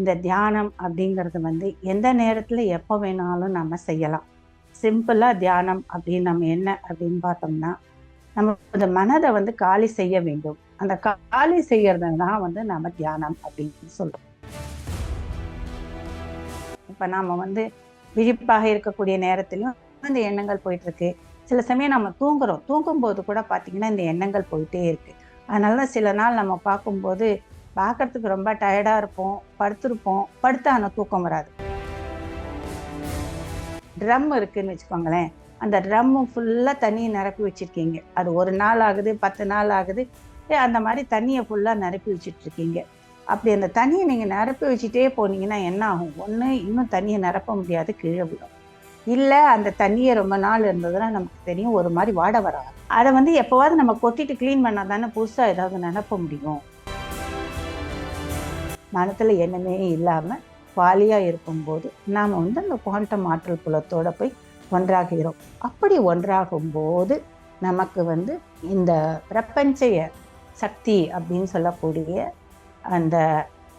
இந்த தியானம் அப்படிங்கிறது வந்து எந்த நேரத்தில் எப்போ வேணாலும் நம்ம செய்யலாம். சிம்பிளாக தியானம் அப்படின்னு நம்ம என்ன அப்படின்னு பார்த்தோம்னா நம்ம இந்த மனதை வந்து காலி செய்ய வேண்டும். அந்த காலி செய்யறது தான் வந்து நம்ம தியானம் அப்படின்னு சொல்கிறோம் இப்போ நாம் வந்து விழிப்பாக இருக்கக்கூடிய நேரத்திலும் இந்த எண்ணங்கள் போயிட்டுருக்கு. சில சமயம் நம்ம தூங்குறோம். தூங்கும்போது கூட பார்த்திங்கன்னா இந்த எண்ணங்கள் போயிட்டே இருக்குது அதனால சில நாள் நம்ம பார்க்கும்போது பார்க்கறதுக்கு ரொம்ப டயர்டாக இருப்போம் படுத்திருப்போம் படுத்தா ஆனால் தூக்கம் வராது. ட்ரம் இருக்குதுன்னு வச்சுக்கோங்களேன். அந்த ட்ரம்மு ஃபுல்லாக தண்ணியை நிரப்பி வச்சுருக்கீங்க. அது ஒரு நாள் ஆகுது பத்து நாள் ஆகுது. ஏ, அந்த மாதிரி தண்ணியை ஃபுல்லாக நிரப்பி வச்சுட்ருக்கீங்க. அப்படி அந்த தண்ணியை நீங்கள் நிரப்பி வச்சுட்டே போனீங்கன்னா என்ன ஆகும்? ஒன்று இன்னும் தண்ணியை நிரப்ப முடியாது கீழே விடும் இல்லை அந்த தண்ணியை ரொம்ப நாள் இருந்ததுன்னா நமக்கு தெரியும் ஒரு மாதிரி வாட வராது. அதை வந்து எப்போவாவது நம்ம கொட்டிட்டு க்ளீன் பண்ணால் தானே புதுசாக ஏதாவது நிரப்ப முடியும். மனத்தில் எண்ணமே இல்லாமல் காலியாக இருக்கும்போது நாம் வந்து அந்த குவாண்டம் ஆற்றல் புலத்தோடு போய் ஒன்றாகிறோம். அப்படி ஒன்றாகும் போது நமக்கு வந்து இந்த பிரபஞ்ச சக்தி அப்படின்னு சொல்லக்கூடிய அந்த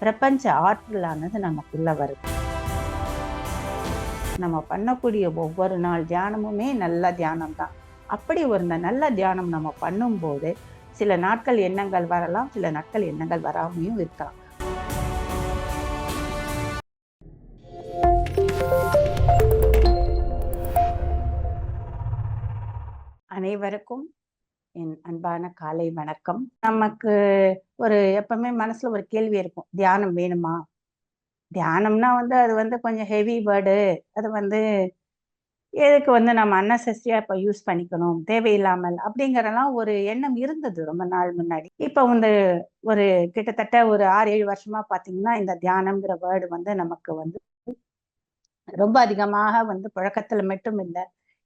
பிரபஞ்ச ஆற்றலானது நமக்குள்ளே வருது. நம்ம பண்ணக்கூடிய ஒவ்வொரு நாள் தியானமுமே நல்ல தியானம் தான் அப்படி ஒரு நல்ல தியானம் நம்ம பண்ணும்போது சில நாட்கள் எண்ணங்கள் வரலாம் சில நாட்கள் எண்ணங்கள் வராமையும் இருக்கலாம். அனைவருக்கும் என் அன்பான காலை வணக்கம். நமக்கு ஒரு எப்பவுமே மனசுல ஒரு கேள்வி இருக்கும். தியானம் வேணுமா? தியானம்னா வந்து அது வந்து கொஞ்சம் ஹெவி வேர்டு அது வந்து எதுக்கு வந்து நம்ம அன்னெசரியா இப்போ யூஸ் பண்ணிக்கணும்? தேவையில்லாமல் அப்படிங்கறலாம் ஒரு எண்ணம் இருந்தது ரொம்ப நாள் முன்னாடி. இப்போ வந்து ஒரு கிட்டத்தட்ட ஒரு ஆறு ஏழு வருஷமா பாத்தீங்கன்னா இந்த தியானம்ங்கிற வேர்டு வந்து நமக்கு வந்து ரொம்ப அதிகமாக வந்து புழக்கத்துல மட்டும் இல்லை.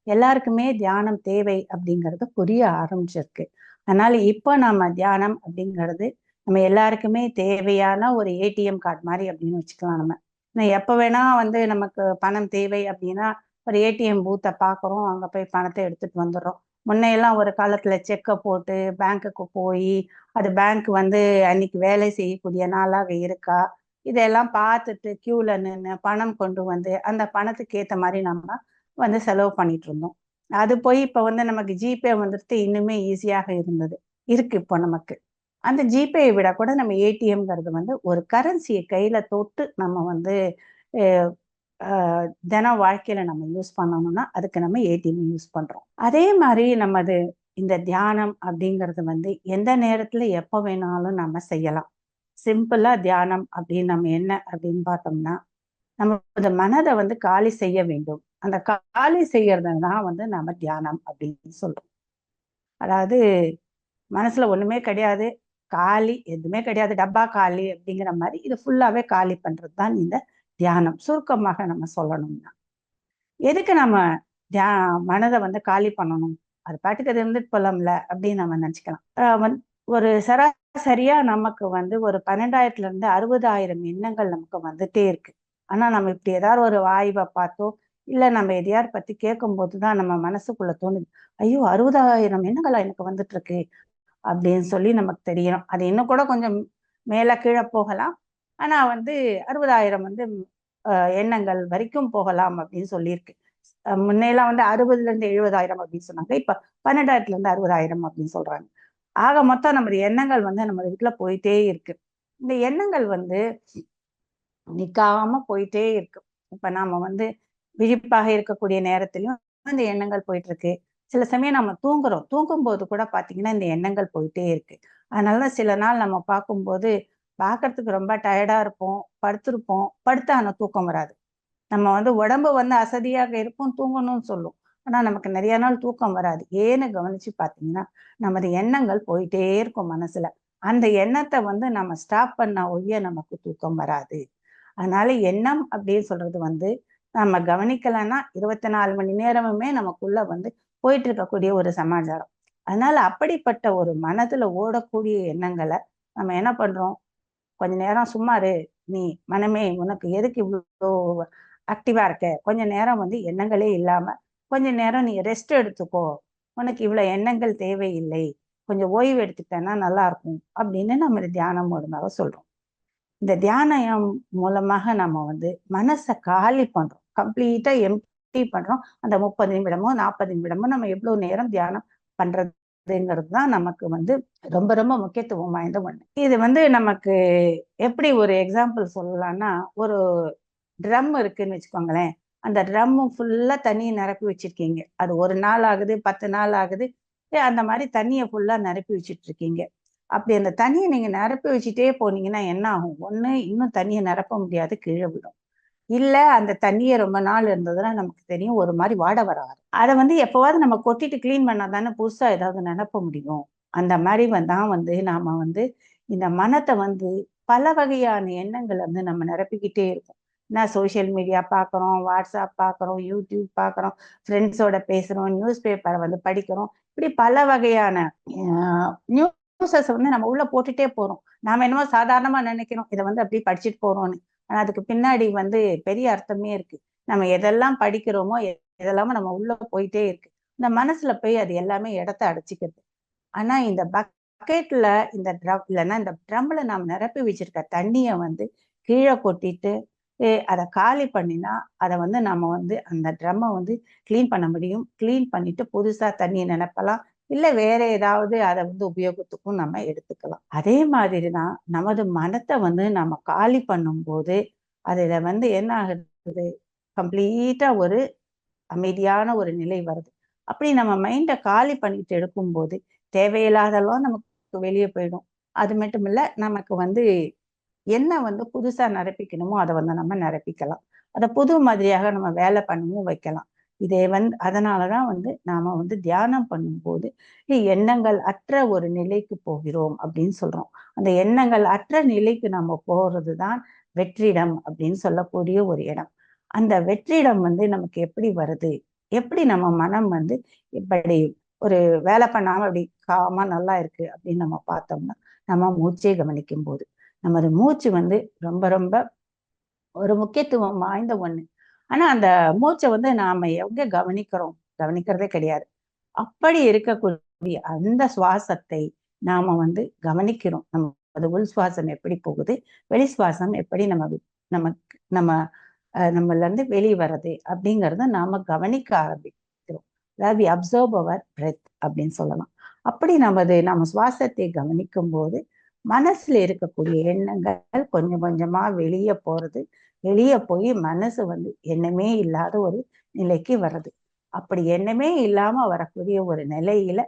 எல்லாருக்குமே தியானம் தேவை அப்படிங்கிறது புரிய ஆரம்பிச்சிருக்கு. அதனால இப்போ நம்ம தியானம் அப்படிங்கிறது நம்ம எல்லாருக்குமே தேவையான ஒரு ஏடிஎம் கார்டு மாதிரி அப்படின்னு வச்சுக்கலாம் நம்ம. நான் எப்போ வேணா வந்து நமக்கு பணம் தேவை அப்படின்னா ஒரு ஏடிஎம் பூத்தை பார்க்குறோம் அங்கே போய் பணத்தை எடுத்துட்டு வந்துடுறோம். முன்னையெல்லாம் ஒரு காலத்தில் செக்கை போட்டு பேங்க்குக்கு போய் அது பேங்க் வந்து அன்னைக்கு வேலை செய்யக்கூடிய நாளாக இருக்கா? இதெல்லாம் பார்த்துட்டு கியூல நின்று பணம் கொண்டு வந்து அந்த பணத்துக்கு ஏற்ற மாதிரி நம்ம வந்து செலவு பண்ணிட்டு இருந்தோம் அது போய் இப்போ வந்து நமக்கு ஜிபே வந்துட்டு இன்னுமே ஈஸியாக இருந்தது. இருக்கு இப்போ நமக்கு. அந்த ஜிபேயை விட கூட நம்ம ஏடிஎம்ங்கிறது வந்து ஒரு கரன்சியை கையில தொட்டு நம்ம வந்து தினம் தின வாழ்க்கையில நம்ம யூஸ் பண்ணணும்னா அதுக்கு நம்ம ஏடிஎம் யூஸ் பண்றோம். அதே மாதிரி நமது இந்த தியானம் அப்படிங்கிறது வந்து எந்த நேரத்துல எப்போ வேணாலும் நம்ம செய்யலாம். சிம்பிளா தியானம் அப்படின்னு நம்ம என்ன அப்படின்னு பார்த்தோம்னா நம்ம மனதை வந்து காலி செய்ய வேண்டும். அந்த காலி செய்யறதுதான் வந்து நாம தியானம் அப்படின்னு சொல்றோம். அதாவது மனசுல ஒண்ணுமே கிடையாது காலி எதுவுமே கிடையாது டப்பா காலி அப்படிங்கிற மாதிரி இது ஃபுல்லாவே காலி பண்றது தான் இந்த தியானம். சுருக்கமாக நம்ம சொல்லணும்னா எதுக்கு நம்ம தியா மனதை வந்து காலி பண்ணணும்? அது பாட்டுக்கு அது இருந்துட்டு போலாம்ல அப்படின்னு நம்ம நினச்சிக்கலாம். ஆஹ் வந்து ஒரு சராசரியா நமக்கு வந்து ஒரு பன்னெண்டாயிரத்துல இருந்து அறுபதாயிரம் எண்ணங்கள் நமக்கு வந்துட்டே இருக்கு. ஆனா நம்ம இப்படி ஏதாவது ஒரு வாய்வை பார்த்தோ இல்ல நம்ம எதையார் பத்தி கேட்கும்போது போதுதான் நம்ம மனசுக்குள்ள தோணுது. ஐயோ அறுபதாயிரம் எண்ணங்களா எனக்கு வந்துட்டு இருக்கு அப்படின்னு சொல்லி நமக்கு தெரியணும் அது இன்னும் கூட கொஞ்சம் மேல கீழே போகலாம். ஆனா வந்து அறுபதாயிரம் வந்து எண்ணங்கள் வரைக்கும் போகலாம் அப்படின்னு சொல்லியிருக்கு. அஹ், முன்னையெல்லாம் வந்து அறுபதுல இருந்து எழுபதாயிரம் அப்படின்னு சொன்னாங்க. இப்ப பன்னெண்டாயிரத்துல இருந்து அறுபதாயிரம் அப்படின்னு சொல்றாங்க. ஆக மொத்தம் நம்ம எண்ணங்கள் வந்து நம்ம வீட்டுல போயிட்டே இருக்கு. இந்த எண்ணங்கள் வந்து நிக்காம போயிட்டே இருக்கு. இப்போ நாம வந்து விழிப்பாக இருக்கக்கூடிய நேரத்திலும் இந்த எண்ணங்கள் போயிட்டு இருக்கு சில சமயம் நம்ம தூங்குறோம். தூங்கும் போது கூட பாத்தீங்கன்னா இந்த எண்ணங்கள் போயிட்டே இருக்கு. அதனால சில நாள் நம்ம பார்க்கும்போது பார்க்கறதுக்கு ரொம்ப டயர்டா இருப்போம் படுத்திருப்போம். படுத்த ஆனா தூக்கம் வராது. நம்ம வந்து உடம்பு வந்து அசதியாக இருக்கும் தூங்கணும்னு சொல்லும். ஆனா நமக்கு நிறைய நாள் தூக்கம் வராது. ஏன்னு கவனிச்சு பாத்தீங்கன்னா நமது எண்ணங்கள் போயிட்டே இருக்கும் மனசுல. அந்த எண்ணத்தை வந்து நம்ம ஸ்டாப் பண்ண ஒழிய நமக்கு தூக்கம் வராது. அதனால எண்ணம் அப்படின்னு சொல்றது வந்து நம்ம கவனிக்கலைன்னா இருபத்தி நாலு மணி நேரமுமே நமக்குள்ள வந்து போயிட்டு இருக்கக்கூடிய ஒரு சமாச்சாரம். அதனால அப்படிப்பட்ட ஒரு மனதுல ஓடக்கூடிய எண்ணங்களை நம்ம என்ன பண்றோம்? கொஞ்ச நேரம் சும்மாரு நீ மனமே உனக்கு எதுக்கு இவ்வளோ ஆக்டிவா இருக்க? கொஞ்ச நேரம் வந்து எண்ணங்களே இல்லாம கொஞ்ச நேரம் நீ ரெஸ்ட் எடுத்துக்கோ. உனக்கு இவ்வளவு எண்ணங்கள் தேவையில்லை. கொஞ்சம் ஓய்வு எடுத்துட்டேன்னா நல்லா இருக்கும் அப்படின்னு நம்ம தியானம் மூலமாக சொல்றோம். இந்த தியானம் மூலமாக நம்ம வந்து மனசை காலி பண்றோம். கம்ப்ளீட்டா எம்டி பண்றோம். அந்த முப்பது நிமிடமோ நாற்பது நிமிடமோ நம்ம எவ்வளவு நேரம் தியானம் பண்றதுங்கிறது தான் நமக்கு வந்து ரொம்ப ரொம்ப முக்கியத்துவம் வாய்ந்த ஒண்ணு. இது வந்து நமக்கு எப்படி ஒரு எக்ஸாம்பிள் சொல்லலாம்னா ஒரு ட்ரம் இருக்குன்னு வச்சுக்கோங்களேன். அந்த ட்ரம்மும் ஃபுல்லா தண்ணியை நிரப்பி வச்சிருக்கீங்க. அது ஒரு நாள் ஆகுது பத்து நாள் ஆகுது. அந்த மாதிரி தண்ணியை ஃபுல்லா நிரப்பி வச்சுட்டு இருக்கீங்க அப்படி அந்த தண்ணியை நீங்க நிரப்பி வச்சுட்டே போனீங்கன்னா என்ன ஆகும்? ஒண்ணு இன்னும் தண்ணியை நிரப்ப முடியாது கீழே விடும் இல்ல அந்த தண்ணியை ரொம்ப நாள் இருந்ததுன்னா நமக்கு தெரியும் ஒரு மாதிரி வாட வராது. அதை வந்து எப்பவாவது நம்ம கொட்டிட்டு கிளீன் பண்ணா தானே புதுசா ஏதாவது நினப்ப முடியும். அந்த மாதிரி தான் வந்து நாம வந்து இந்த மனத்தை வந்து பல வகையான எண்ணங்களை வந்து நம்ம நிரப்பிக்கிட்டே இருக்கோம். நான் சோஷியல் மீடியா பார்க்குறோம் வாட்ஸ்அப் பார்க்குறோம் யூடியூப் பார்க்குறோம் ஃப்ரெண்ட்ஸோட பேசுகிறோம் நியூஸ் பேப்பரை வந்து படிக்கிறோம். இப்படி பல வகையான நியூஸஸ் வந்து நம்ம உள்ள போட்டுட்டே போகிறோம் நாம என்னமோ சாதாரணமாக நினைக்கிறோம். இதை வந்து அப்படி படிச்சுட்டு போகிறோன்னு ஆனா அதுக்கு பின்னாடி வந்து பெரிய அர்த்தமே இருக்கு. நம்ம எதெல்லாம் படிக்கிறோமோ எதெல்லாமோ நம்ம உள்ள போயிட்டே இருக்கு. இந்த மனசுல போய் அது எல்லாமே இடத்த அடைச்சிக்கிறது. ஆனா இந்த பக்கெட்ல இந்த ட்ரம் இல்லைன்னா இந்த ட்ரம்ல நாம் நிரப்பி வச்சிருக்க தண்ணியை வந்து கீழே கொட்டிட்டு அதை காலி பண்ணினா அதை வந்து நம்ம வந்து அந்த ட்ரம்மை வந்து கிளீன் பண்ண முடியும். கிளீன் பண்ணிட்டு புதுசா தண்ணியை நினைப்பலாம் இல்லை வேற ஏதாவது அதை வந்து உபயோகத்துக்கும் நம்ம எடுத்துக்கலாம். அதே மாதிரி தான் நமது மனத்தை வந்து நம்ம காலி பண்ணும்போது அதில் வந்து என்ன ஆகுது? கம்ப்ளீட்டாக ஒரு அமைதியான ஒரு நிலை வருது. அப்படி நம்ம மைண்டை காலி பண்ணிட்டு எடுக்கும்போது தேவையில்லாதெல்லாம் நமக்கு வெளியே போயிடும். அது மட்டும் இல்லை நமக்கு வந்து என்ன வந்து புதுசாக நிரப்பிக்கணுமோ அதை வந்து நம்ம நிரப்பிக்கலாம். அதை புது மாதிரியாக நம்ம வேலை பண்ணவும் வைக்கலாம். இதே வந்து அதனாலதான் வந்து நாம வந்து தியானம் பண்ணும்போது எண்ணங்கள் அற்ற ஒரு நிலைக்கு போகிறோம் அப்படின்னு சொல்றோம். அந்த எண்ணங்கள் அற்ற நிலைக்கு நம்ம போறதுதான் வெற்றிடம் அப்படின்னு சொல்லக்கூடிய ஒரு இடம். அந்த வெற்றிடம் வந்து நமக்கு எப்படி வருது? எப்படி நம்ம மனம் வந்து இப்படி ஒரு வேலை பண்ணாம அப்படி காமா நல்லா இருக்கு அப்படின்னு நம்ம பார்த்தோம்னா நம்ம மூச்சை கவனிக்கும் போது நமது மூச்சு வந்து ரொம்ப ரொம்ப ஒரு முக்கியத்துவம் வாய்ந்த ஒண்ணு. ஆனா அந்த மூச்சை வந்து நாம எங்க கவனிக்கிறோம்? கவனிக்கிறதே கிடையாது. அப்படி இருக்கக்கூடிய அந்த சுவாசத்தை நாம வந்து கவனிக்கிறோம். நம்ம அது உள் சுவாசம் எப்படி போகுது? வெளி சுவாசம் எப்படி நம்ம நமக்கு நம்ம நம்மள இருந்து வெளியே வர்றது அப்படிங்கிறத நாம கவனிக்க ஆரம்பிக்கிறோம். அதாவது வி அப்சர்வ் அவர் பிரெத் அப்படின்னு சொல்லலாம். அப்படி நமது நம்ம சுவாசத்தை கவனிக்கும் போது மனசுல இருக்கக்கூடிய எண்ணங்கள் கொஞ்சம் கொஞ்சமா வெளியே போறது வெளியே போய் மனசு வந்து எண்ணமே இல்லாத ஒரு நிலைக்கு வர்றது. அப்படி எண்ணமே இல்லாம வரக்கூடிய ஒரு நிலையில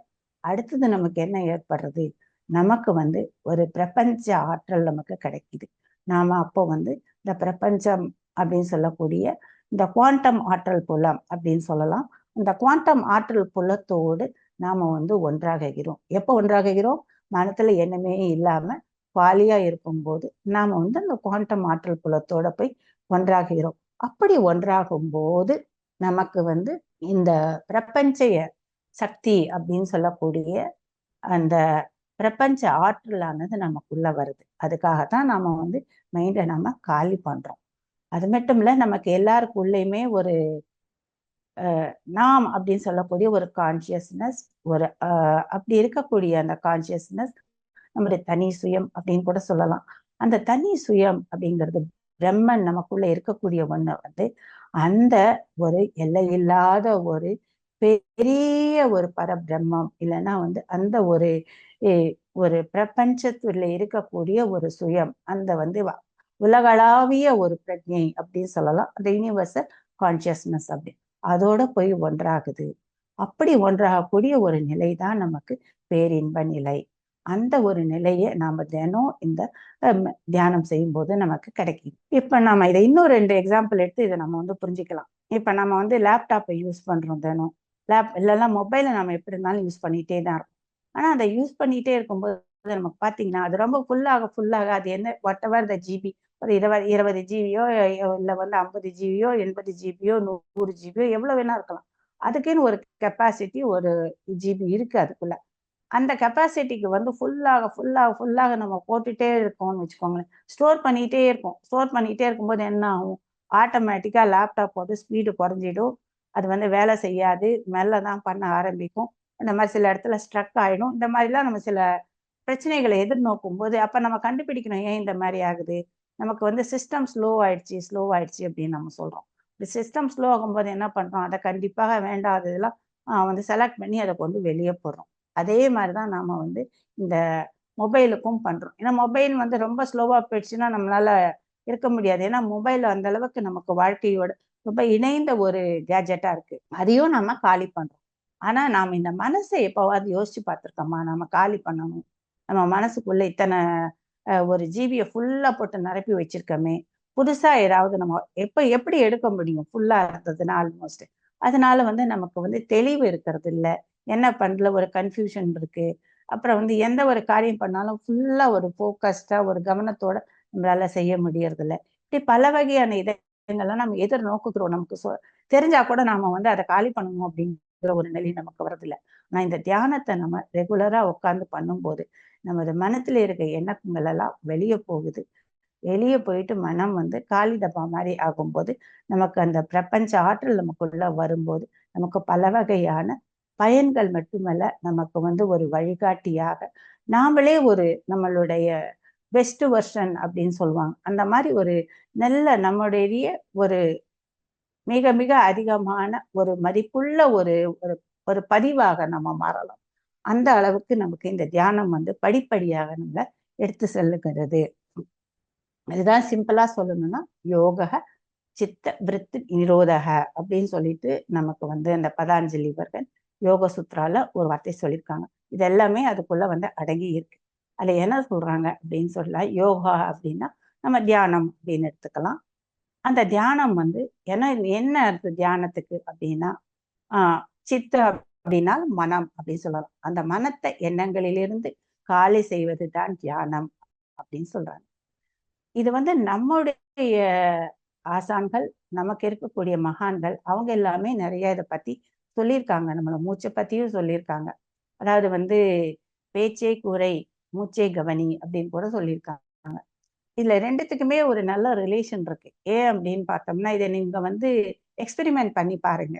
அடுத்தது நமக்கு என்ன ஏற்படுறது? நமக்கு வந்து ஒரு பிரபஞ்ச ஆற்றல் நமக்கு கிடைக்குது. நாம அப்போ வந்து இந்த பிரபஞ்சம் அப்படின்னு சொல்லக்கூடிய இந்த குவாண்டம் ஆற்றல் புலம் அப்படின்னு சொல்லலாம். இந்த குவாண்டம் ஆற்றல் புலத்தோடு நாம வந்து ஒன்றாகிறோம் எப்போ ஒன்றாகிறோம் மனத்துல எண்ணமே இல்லாம காலியா இருக்கும்போது நாம வந்து அந்த குவாண்டம் ஆற்றல் புலத்தோட போய் ஒன்றாகிறோம். அப்படி ஒன்றாகும் போது நமக்கு வந்து இந்த பிரபஞ்ச சக்தி அப்படின்னு சொல்லக்கூடிய அந்த பிரபஞ்ச ஆற்றலானது நமக்குள்ள வருது. அதுக்காகத்தான் நாம வந்து மைண்டை நம்ம காலி பண்றோம். அது மட்டும் இல்ல நமக்கு எல்லாருக்குள்ளயுமே ஒரு நாம் அப்படின்னு சொல்லக்கூடிய ஒரு கான்சியஸ்னஸ் ஒரு அப்படி இருக்கக்கூடிய அந்த கான்சியஸ்னஸ் நம்முடைய தனி சுயம் அப்படின்னு கூட சொல்லலாம். அந்த தனி சுயம் அப்படிங்கிறது பிரம்மன் நமக்குள்ள இருக்கக்கூடிய ஒண்ணு வந்து அந்த ஒரு எல்லையில்லாத ஒரு பெரிய ஒரு பரபிரம்மம் இல்லைன்னா வந்து அந்த ஒரு ஒரு பிரபஞ்சத்துல இருக்கக்கூடிய ஒரு சுயம். அந்த வந்து உலகளாவிய ஒரு பிரஜை அப்படின்னு சொல்லலாம். அந்த யூனிவர்சல் கான்சியஸ்னஸ் அப்படி. அதோட போய் ஒன்றாகுது. அப்படி ஒன்றாகக்கூடிய ஒரு நிலை தான் நமக்கு பேரின்ப நிலை. அந்த ஒரு நிலையை நாம தினம் இந்த தியானம் செய்யும் போது நமக்கு கிடைக்கும். இப்ப நம்ம இதை இன்னும் ரெண்டு எக்ஸாம்பிள் எடுத்து இதை நம்ம வந்து புரிஞ்சுக்கலாம். இப்ப நம்ம வந்து லேப்டாப்பை யூஸ் பண்றோம் தினம். லேப் இல்லைன்னா மொபைலை நம்ம எப்படி இருந்தாலும் யூஸ் பண்ணிட்டே தான் இருக்கும் ஆனா அதை யூஸ் பண்ணிட்டே இருக்கும்போது நமக்கு பாத்தீங்கன்னா அது ரொம்ப ஃபுல்லாக ஃபுல்லாக அது என்ன வாட் எவர் த ஜிபி ஒரு இருபது இருபது ஜிபியோ இல்லை வந்து ஐம்பது ஜிபியோ எண்பது ஜிபியோ நூறு ஜிபியோ எவ்வளோ வேணா இருக்கலாம். அதுக்குன்னு ஒரு கெப்பாசிட்டி ஒரு ஜிபி இருக்கு அதுக்குள்ள. அந்த கெப்பாசிட்டிக்கு வந்து ஃபுல்லாக ஃபுல்லாக ஃபுல்லாக நம்ம போட்டுட்டே இருக்கோம்னு வச்சுக்கோங்களேன். ஸ்டோர் பண்ணிகிட்டே இருக்கும். ஸ்டோர் பண்ணிகிட்டே இருக்கும்போது என்ன ஆகும்? ஆட்டோமேட்டிக்காக லேப்டாப் வந்து ஸ்பீடு குறைஞ்சிடும். அது வந்து வேலை செய்யாது. மெல்ல தான் பண்ண ஆரம்பிக்கும். இந்த மாதிரி சில இடத்துல ஸ்ட்ரக் ஆகிடும் இந்த மாதிரிலாம் நம்ம சில பிரச்சனைகளை எதிர்நோக்கும் போது அப்போ நம்ம கண்டுபிடிக்கணும் ஏன் இந்த மாதிரி ஆகுது? நமக்கு வந்து சிஸ்டம் ஸ்லோ ஆயிடுச்சு ஸ்லோ ஆயிடுச்சு அப்படின்னு நம்ம சொல்கிறோம் இந்த சிஸ்டம் ஸ்லோ ஆகும்போது என்ன பண்ணுறோம் அதை கண்டிப்பாக வேண்டாததெல்லாம் வந்து செலக்ட் பண்ணி அதை கொண்டு வெளியே போடுறோம். அதே மாதிரி தான் நாம் வந்து இந்த மொபைலுக்கும் பண்ணுறோம் ஏன்னா மொபைல் வந்து ரொம்ப ஸ்லோவாக போயிடுச்சுன்னா நம்மளால இருக்க முடியாது. ஏன்னா மொபைல் அந்த அளவுக்கு நமக்கு வாழ்க்கையோட ரொம்ப இணைந்த ஒரு கேஜெட்டாக இருக்கு. அதையும் நம்ம காலி பண்ணுறோம் ஆனால் நாம் இந்த மனசை எப்போவாது யோசிச்சு பார்த்துருக்கோமா? நம்ம காலி பண்ணணும். நம்ம மனசுக்குள்ளே இத்தனை ஒரு ஜீவியை ஃபுல்லாக போட்டு நிரப்பி வச்சிருக்கோமே. புதுசாக ஏதாவது நம்ம எப்போ எப்படி எடுக்க முடியும்? ஃபுல்லாக இருந்ததுன்னா ஆல்மோஸ்ட் அதனால வந்து நமக்கு வந்து தெளிவு இருக்கிறது இல்லை. என்ன பண்ணல ஒரு கன்ஃபியூஷன் இருக்கு. அப்புறம் வந்து எந்த ஒரு காரியம் பண்ணாலும் ஃபுல்லா ஒரு ஃபோக்கஸ்டா ஒரு கவனத்தோட நம்மளால செய்ய முடியறதில்ல. இப்படி பல வகையான இதெல்லாம் நம்ம எதிர் நோக்குகிறோம் நமக்கு சொ தெரிஞ்சா கூட நாம வந்து அதை காலி பண்ணணும் அப்படிங்கிற ஒரு நிலை நமக்கு வரதில்லை ஆனா இந்த தியானத்தை நம்ம ரெகுலரா உட்காந்து பண்ணும்போது நமது மனத்துல இருக்க எண்ணங்கள் எல்லாம் வெளியே போகுது. வெளியே போயிட்டு மனம் வந்து காலி டப்பா மாதிரி ஆகும்போது நமக்கு அந்த பிரபஞ்ச ஆற்றல் நமக்குள்ள வரும்போது நமக்கு பல வகையான பயன்கள் மட்டுமல்ல நமக்கு வந்து ஒரு வழிகாட்டியாக நாமளே ஒரு நம்மளுடைய பெஸ்ட் வெர்ஷன் அப்படின்னு சொல்லுவாங்க. அந்த மாதிரி ஒரு நல்ல நம்முடைய ஒரு மிக மிக அதிகமான ஒரு மதிப்புள்ள ஒரு ஒரு ஒரு பதிவாக நம்ம மாறலாம். அந்த அளவுக்கு நமக்கு இந்த தியானம் வந்து படிப்படியாக நம்மள எடுத்து செல்லுகிறது. இதுதான் சிம்பிளா சொல்லணும்னா யோக சித்த விருத்து நிரோதக அப்படின்னு சொல்லிட்டு நமக்கு வந்து அந்த பதாஞ்சலி இவர்கள் யோக சுத்ரால ஒரு வார்த்தை சொல்லியிருக்காங்க இது எல்லாமே அதுக்குள்ள வந்து அடங்கி இருக்கு. அதுல என்ன சொல்றாங்க அப்படின்னு சொல்லலாம் யோகா அப்படின்னா நம்ம தியானம் அப்படின்னு எடுத்துக்கலாம். அந்த தியானம் வந்து என்ன என்ன இருக்கு தியானத்துக்கு அப்படின்னா ஆஹ் சித்த அப்படின்னா மனம் அப்படின்னு சொல்லலாம். அந்த மனத்தை எண்ணங்களிலிருந்து காலி செய்வது தான் தியானம் அப்படின்னு சொல்றாங்க. இது வந்து நம்முடைய ஆசான்கள் நமக்கு இருக்கக்கூடிய மகான்கள் அவங்க எல்லாமே நிறைய இதை பத்தி சொல்லியிருக்காங்க. நம்மளை மூச்சை பத்தியும் சொல்லியிருக்காங்க. அதாவது வந்து பேச்சே கூரை மூச்சை கவனி அப்படின்னு கூட சொல்லியிருக்காங்க. இதுல ரெண்டுத்துக்குமே ஒரு நல்ல ரிலேஷன் இருக்கு. ஏன் அப்படின்னு பார்த்தோம்னா இதை நீங்க வந்து எக்ஸ்பெரிமெண்ட் பண்ணி பாருங்க.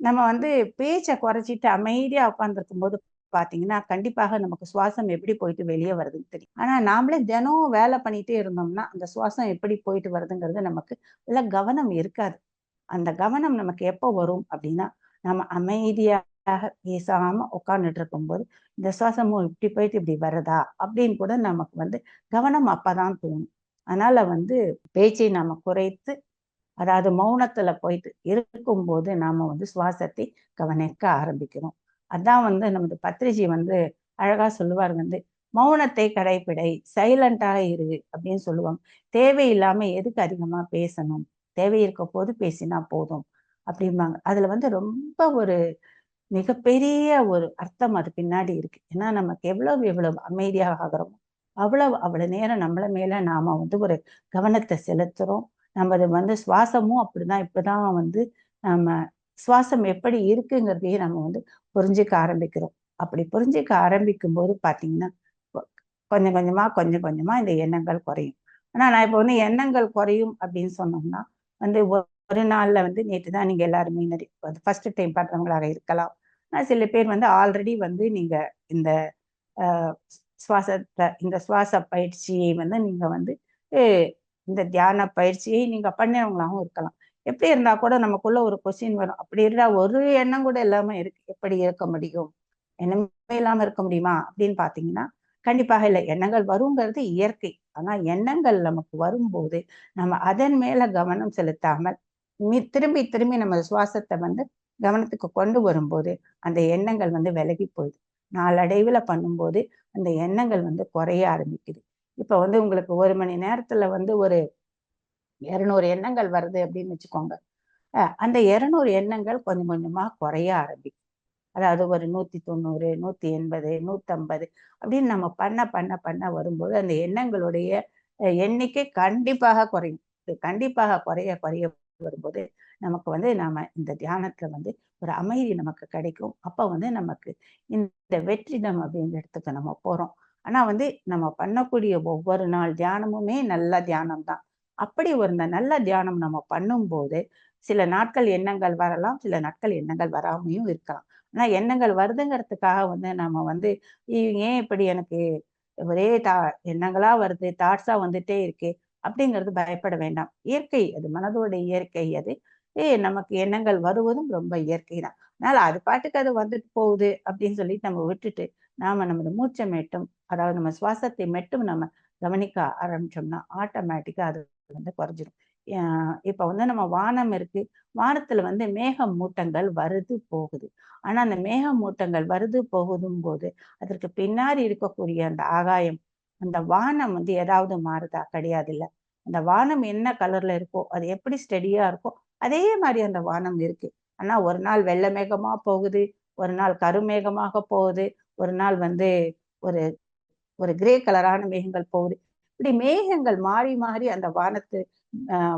நம்ம வந்து பேச்சை குறைச்சிட்டு அமைதியா உட்காந்துருக்கும் போது பாத்தீங்கன்னா கண்டிப்பாக நமக்கு சுவாசம் எப்படி போயிட்டு வெளியே வருதுன்னு தெரியும். ஆனா நாமளே தினம் வேலை பண்ணிட்டே இருந்தோம்னா அந்த சுவாசம் எப்படி போயிட்டு வருதுங்கிறது நமக்கு இல்ல கவனம் இருக்காது. அந்த கவனம் நமக்கு எப்போ வரும் அப்படின்னா நம்ம அமைதியாக பேசாம உட்காந்துட்டு இருக்கும்போது இந்த சுவாசமும் இப்படி போயிட்டு இப்படி வருதா? அப்படின்னு கூட நமக்கு வந்து கவனம் அப்பதான் தோணும். அதனால வந்து பேச்சை நம்ம குறைத்து அதாவது மௌனத்துல போயிட்டு இருக்கும்போது நாம வந்து சுவாசத்தை கவனிக்க ஆரம்பிக்கிறோம். அதான் வந்து நமது பத்ரிஜி வந்து அழகா சொல்லுவார் வந்து மௌனத்தை கடைப்பிடை சைலண்டாக இரு அப்படின்னு சொல்லுவாங்க. தேவையில்லாம எதுக்கு அதிகமா பேசணும்? தேவை இருக்க போது பேசினா போதும். அப்படிம்பாங்க. அதுல வந்து ரொம்ப ஒரு மிகப்பெரிய ஒரு அர்த்தம் அது பின்னாடி இருக்கு. ஏன்னா நமக்கு எவ்வளவு எவ்வளவு அமைதியாக ஆகிறோமோ அவ்வளவு அவ்வளவு நேரம் நம்மள மேல நாம வந்து ஒரு கவனத்தை செலுத்துறோம். நமது வந்து சுவாசமும் அப்படிதான். இப்பதான் வந்து நம்ம சுவாசம் எப்படி இருக்குங்கிறதையே நம்ம வந்து புரிஞ்சுக்க ஆரம்பிக்கிறோம். அப்படி புரிஞ்சுக்க ஆரம்பிக்கும் போது பாத்தீங்கன்னா கொஞ்சம் கொஞ்சமா கொஞ்சம் கொஞ்சமா இந்த எண்ணங்கள் குறையும். ஆனா நான் இப்போ வந்து எண்ணங்கள் குறையும் அப்படின்னு சொன்னோம்னா வந்து ஒரு நாளில் வந்து நேற்று தான் நீங்கள் எல்லாருமே ஃபர்ஸ்ட் டைம் பண்றவங்களாக இருக்கலாம். சில பேர் வந்து ஆல்ரெடி வந்து நீங்க இந்த சுவாசத்தை இந்த சுவாச பயிற்சியை வந்து நீங்க வந்து இந்த தியான பயிற்சியை நீங்க பண்ணவங்களாகவும் இருக்கலாம். எப்படி இருந்தால் கூட நமக்குள்ள ஒரு கொஸ்டின் வரும். அப்படி இருந்தால் ஒரு எண்ணம் கூட இல்லாமல் இருக்கு. எப்படி இருக்க முடியும்? எண்ணமே இல்லாமல் இருக்க முடியுமா? அப்படின்னு பார்த்தீங்கன்னா கண்டிப்பாக இல்லை. எண்ணங்கள் வருங்கிறது இயற்கை. ஆனால் எண்ணங்கள் நமக்கு வரும்போது நம்ம அதன் மேல கவனம் செலுத்தாமல் திரும்பி திரும்பி நம்ம சுவாசத்தை வந்து கவனத்துக்கு கொண்டு வரும்போது அந்த எண்ணங்கள் வந்து விலகி போயிடுது நாளடைவுல பண்ணும்போது அந்த எண்ணங்கள் வந்து குறைய ஆரம்பிக்குது. இப்ப வந்து உங்களுக்கு ஒரு மணி நேரத்துல வந்து ஒரு இருநூறு எண்ணங்கள் வருது அப்படின்னு வச்சுக்கோங்க. அந்த இருநூறு எண்ணங்கள் கொஞ்சம் கொஞ்சமா குறைய ஆரம்பிக்கும். அதாவது ஒரு நூத்தி தொண்ணூறு நூத்தி எண்பது நூத்தம்பது அப்படின்னு நம்ம பண்ண பண்ண பண்ண வரும்போது அந்த எண்ணங்களுடைய எண்ணிக்கை கண்டிப்பாக குறையும். கண்டிப்பாக குறைய குறைய வரும்போது நமக்கு வந்து நாம இந்த தியானத்துல வந்து ஒரு அமைதி நமக்கு கிடைக்கும். அப்ப வந்து நமக்கு இந்த வெற்றி நம்ம அப்படின்ற இடத்துக்கு நம்ம போறோம். ஆனா வந்து நம்ம பண்ணக்கூடிய ஒவ்வொரு நாள் தியானமுமே நல்ல தியானம் தான் அப்படி ஒரு நல்ல தியானம் நம்ம பண்ணும்போது சில நாட்கள் எண்ணங்கள் வரலாம் சில நாட்கள் எண்ணங்கள் வராமையும் இருக்கலாம். ஆனா எண்ணங்கள் வருதுங்கிறதுக்காக வந்து நம்ம வந்து ஏன் இப்படி எனக்கு ஒரே தா எண்ணங்களா வருது தாட்ஸா வந்துட்டே இருக்கு? அப்படிங்கிறது பயப்பட வேண்டாம். இயற்கை அது மனதோட இயற்கை அது. ஏ நமக்கு எண்ணங்கள் வருவதும் ரொம்ப இயற்கை தான். அதனால அது பாட்டுக்கு அது வந்துட்டு போகுது அப்படின்னு சொல்லி நம்ம விட்டுட்டு நாம நமது மூச்சை மெட்டும் அதாவது நம்ம சுவாசத்தை மெட்டும் நம்ம கவனிக்க ஆரம்பிச்சோம்னா ஆட்டோமேட்டிக்கா அது வந்து குறைஞ்சிடும் இப்ப வந்து நம்ம வானம் இருக்கு. வானத்துல வந்து மேக மூட்டங்கள் வருது போகுது. ஆனா அந்த மேக மூட்டங்கள் வருது போகுதும் போது அதற்கு பின்னாடி இருக்கக்கூடிய அந்த ஆகாயம் அந்த வானம் வந்து ஏதாவது மாறுதா? கிடையாது இல்ல அந்த வானம் என்ன கலர்ல இருக்கோ அது எப்படி ஸ்டெடியா இருக்கோ அதே மாதிரி அந்த வானம் இருக்கு. ஆனா ஒரு நாள் வெள்ளை மேகமா போகுது ஒரு நாள் கருமேகமாக போகுது ஒரு நாள் வந்து ஒரு ஒரு கிரே கலரான மேகங்கள் போகுது. இப்படி மேகங்கள் மாறி மாறி அந்த வானத்து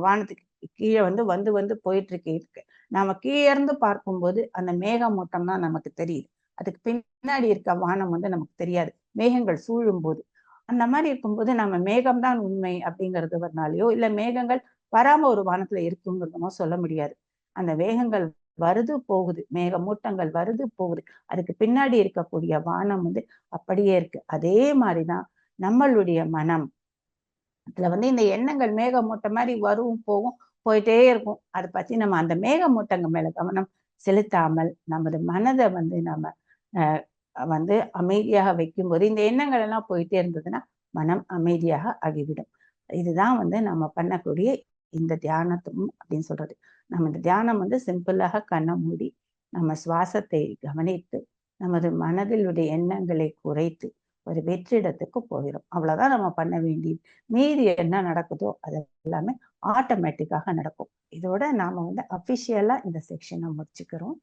வானத்துக்கு கீழே வந்து வந்து வந்து போயிட்டு இருக்கு இருக்கு நாம கீழே இருந்து பார்க்கும்போது அந்த மேகமூட்டம் தான் நமக்கு தெரியுது. அதுக்கு பின்னாடி இருக்க வானம் வந்து நமக்கு தெரியாது. மேகங்கள் சூழும் போது அந்த மாதிரி இருக்கும்போது நம்ம மேகம்தான் உண்மை அப்படிங்கிறது வரனாலையோ இல்ல மேகங்கள் வராம ஒரு வானத்துல இருக்குங்கிறதுமோ சொல்ல முடியாது. அந்த வேகங்கள் வருது போகுது மேகமூட்டங்கள் வருது போகுது. அதுக்கு பின்னாடி இருக்கக்கூடிய வானம் வந்து அப்படியே இருக்கு. அதே மாதிரிதான் நம்மளுடைய மனம். அதுல வந்து இந்த எண்ணங்கள் மேகமூட்டம் மாதிரி வரும் போகும் போயிட்டே இருக்கும். அதை பத்தி நம்ம அந்த மேகமூட்டங்கள் மேல கவனம் செலுத்தாமல் நமது மனதை வந்து நம்ம வந்து அமைதியாக வைக்கும்போது இந்த எண்ணங்கள் எல்லாம் போயிட்டே இருந்ததுன்னா மனம் அமைதியாக ஆகிவிடும். இதுதான் வந்து நம்ம பண்ணக்கூடிய இந்த தியானத்தும் அப்படின்னு சொல்றது. நம்ம இந்த தியானம் வந்து சிம்பிளாக கண்ணை மூடி நம்ம சுவாசத்தை கவனித்து நமது மனதில் உடைய எண்ணங்களை குறைத்து ஒரு வெற்றிடத்துக்கு போயிடும். அவ்வளவுதான் நம்ம பண்ண வேண்டியது. மீதி என்ன நடக்குதோ அது எல்லாமே ஆட்டோமேட்டிக்காக நடக்கும். இதோட நாம வந்து அபிஷியலா இந்த செக்ஷனை முடிச்சுக்கிறோம்.